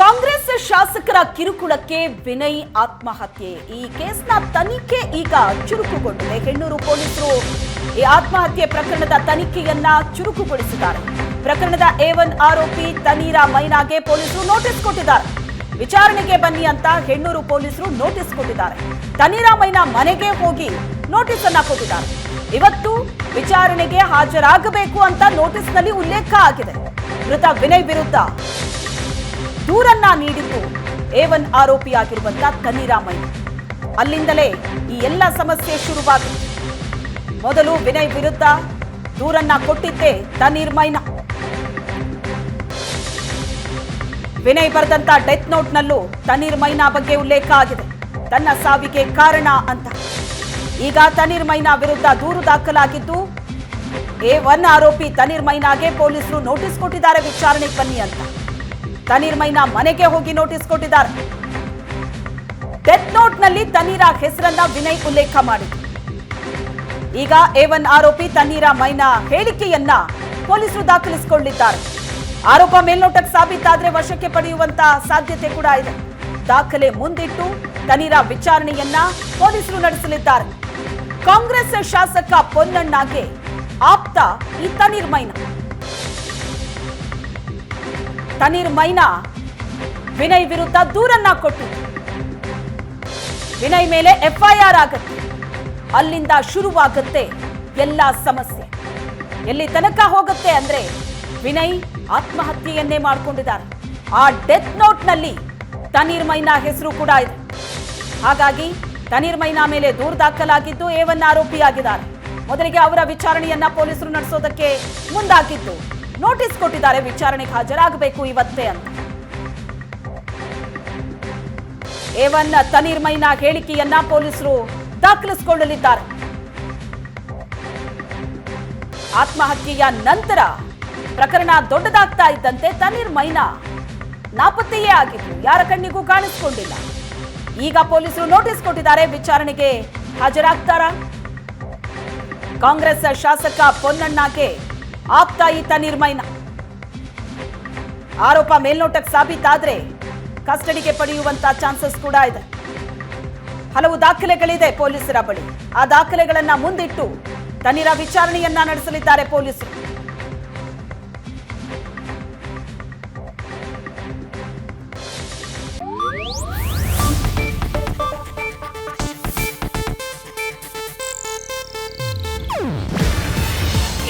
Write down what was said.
ಕಾಂಗ್ರೆಸ್ ಶಾಸಕರ ಕಿರುಕುಳಕ್ಕೆ ವಿನಯ್ ಆತ್ಮಹತ್ಯೆ. ಈ ಕೇಸ್ನ ತನಿಖೆ ಈಗ ಚುರುಕುಗೊಂಡಿದೆ. ಹೆಣ್ಣೂರು ಪೊಲೀಸರು ಈ ಆತ್ಮಹತ್ಯೆ ಪ್ರಕರಣದ ತನಿಖೆಯನ್ನ ಚುರುಕುಗೊಳಿಸಿದ್ದಾರೆ. ಪ್ರಕರಣದ ಎ ಒನ್ ಆರೋಪಿ ತನೀರಾ ಮೈನಾಗೆ ಪೊಲೀಸರು ನೋಟಿಸ್ ಕೊಟ್ಟಿದ್ದಾರೆ. ವಿಚಾರಣೆಗೆ ಬನ್ನಿ ಅಂತ ಹೆಣ್ಣೂರು ಪೊಲೀಸರು ನೋಟಿಸ್ ಕೊಟ್ಟಿದ್ದಾರೆ. ತನೀರಾ ಮೈನಾ ಮನೆಗೆ ಹೋಗಿ ನೋಟಿಸ್ ಅನ್ನ ಕೊಟ್ಟಿದ್ದಾರೆ. ಇವತ್ತು ವಿಚಾರಣೆಗೆ ಹಾಜರಾಗಬೇಕು ಅಂತ ನೋಟಿಸ್ನಲ್ಲಿ ಉಲ್ಲೇಖ ಆಗಿದೆ. ಮೃತ ವಿನಯ್ ವಿರುದ್ಧ ದೂರನ್ನ ನೀಡಿದ್ದು ಎ ಒನ್ ಆರೋಪಿಯಾಗಿರುವಂತ ತನ್ನಿರಾಮಯ್ಯ ಅಲ್ಲಿಂದಲೇ ಈ ಎಲ್ಲ ಸಮಸ್ಯೆ ಶುರುವಾಗಿದೆ. ಮೊದಲು ವಿನಯ್ ವಿರುದ್ಧ ದೂರನ್ನ ಕೊಟ್ಟಿದ್ದೆ ತನ್ನೀರ್ ಮೈನಾ ವಿನಯ್ ಬರೆದಂತ ಡೆತ್ ನೋಟ್ನಲ್ಲೂ ತನ್ನೀರ್ ಮೈನಾ ಬಗ್ಗೆ ಉಲ್ಲೇಖ ಆಗಿದೆ. ತನ್ನ ಸಾವಿಗೆ ಕಾರಣ ಅಂತ. ಈಗ ತನ್ನೀರ್ ಮೈನಾ ವಿರುದ್ಧ ದೂರು ದಾಖಲಾಗಿದ್ದು ಎ ಒನ್ ಆರೋಪಿ ತನೀರ್ ಮೈನಾಗೆ ಪೊಲೀಸರು ನೋಟಿಸ್ ಕೊಟ್ಟಿದ್ದಾರೆ, ವಿಚಾರಣೆಗೆ ಬನ್ನಿ ಅಂತ. ತನೀರ್ ಮೈನಾ ಮನೆಗೆ ಹೋಗಿ ನೋಟಿಸ್ ಕೊಟ್ಟಿದ್ದಾರೆ. ಡೆತ್ ನೋಟ್ನಲ್ಲಿ ತನೀರ ಹೆಸರನ್ನ ವಿನಯ್ ಉಲ್ಲೇಖ ಮಾಡಿದ್ರು. ಈಗ ಎ ಒನ್ ಆರೋಪಿ ತನ್ನೀರ ಮೈನಾ ಹೇಳಿಕೆಯನ್ನ ಪೊಲೀಸರು ದಾಖಲಿಸಿಕೊಂಡಿದ್ದಾರೆ. ಆರೋಪ ಮೇಲ್ನೋಟಕ್ಕೆ ಸಾಬೀತಾದ್ರೆ ವಶಕ್ಕೆ ಪಡೆಯುವಂತ ಸಾಧ್ಯತೆ ಕೂಡ ಇದೆ. ದಾಖಲೆ ಮುಂದಿಟ್ಟು ತನೀರ ವಿಚಾರಣೆಯನ್ನ ಪೊಲೀಸರು ನಡೆಸಲಿದ್ದಾರೆ. ಕಾಂಗ್ರೆಸ್ ಶಾಸಕ ಪೊನ್ನಣ್ಣಗೆ ಆಪ್ತ ಈ ತನೀರ್ ಮೈನಾ. ತನೀರ್ ಮೈನಾ ವಿನಯ್ ವಿರುದ್ಧ ದೂರನ್ನ ಕೊಟ್ಟು. ವಿನಯ್ ಮೇಲೆ ಎಫ್ಐಆರ್ ಆಗುತ್ತೆ. ಅಲ್ಲಿಂದ ಶುರುವಾಗುತ್ತೆ ಎಲ್ಲ ಸಮಸ್ಯೆ. ಎಲ್ಲಿ ತನಕ ಹೋಗುತ್ತೆ ಅಂದ್ರೆ ವಿನಯ್ ಆತ್ಮಹತ್ಯೆಯನ್ನೇ ಮಾಡಿಕೊಂಡಿದ್ದಾರೆ. ಆ ಡೆತ್ ನೋಟ್ನಲ್ಲಿ ತನೀರ್ ಮೈನಾ ಹೆಸರು ಕೂಡ ಇದೆ. ಹಾಗಾಗಿ ತನೀರ್ ಮೈನಾ ಮೇಲೆ ದೂರು ದಾಖಲಾಗಿದ್ದು ಏವನ್ನ ಆರೋಪಿಯಾಗಿದ್ದಾರೆ. ಮೊದಲಿಗೆ ಅವರ ವಿಚಾರಣೆಯನ್ನ ಪೊಲೀಸರು ನಡೆಸೋದಕ್ಕೆ ಮುಂದಾಗಿದ್ದು ನೋಟಿಸ್ ಕೊಟ್ಟಿದ್ದಾರೆ. ವಿಚಾರಣೆಗೆ ಹಾಜರಾಗಬೇಕು ಇವತ್ತೇ ಅಂತ. ಏವನ್ ತನೀರ್ ಮೈನಾ ಹೇಳಿಕೆಯನ್ನ ಪೊಲೀಸರು ದಾಖಲಿಸಿಕೊಳ್ಳಲಿದ್ದಾರೆ. ಆತ್ಮಹತ್ಯೆಯ ನಂತರ ಪ್ರಕರಣ ದೊಡ್ಡದಾಗ್ತಾ ಇದ್ದಂತೆ ತನೀರ್ ಮೈನಾ ನಾಪತ್ತೆಯೇ ಆಗಿತ್ತು. ಯಾರ ಕಣ್ಣಿಗೂ ಕಾಣಿಸಿಕೊಂಡಿಲ್ಲ. ಈಗ ಪೊಲೀಸರು ನೋಟಿಸ್ ಕೊಟ್ಟಿದ್ದಾರೆ. ವಿಚಾರಣೆಗೆ ಹಾಜರಾಗ್ತಾರಾ? ಕಾಂಗ್ರೆಸ್ ಶಾಸಕ ಪೊನ್ನಣ್ಣಗೆ ಆಪ್ತ ಈತ ನಿರ್ಮೈನ. ಮೈನಾ ಆರೋಪ ಮೇಲ್ನೋಟಕ್ಕೆ ಸಾಬೀತಾದ್ರೆ ಕಸ್ಟಡಿಗೆ ಪಡೆಯುವಂತ ಚಾನ್ಸಸ್ ಕೂಡ ಇದೆ. ಹಲವು ದಾಖಲೆಗಳಿದೆ ಪೊಲೀಸರ ಬಳಿ. ಆ ದಾಖಲೆಗಳನ್ನ ಮುಂದಿಟ್ಟು ತನಿರ ವಿಚಾರಣೆಯನ್ನ ನಡೆಸಲಿದ್ದಾರೆ ಪೊಲೀಸರು.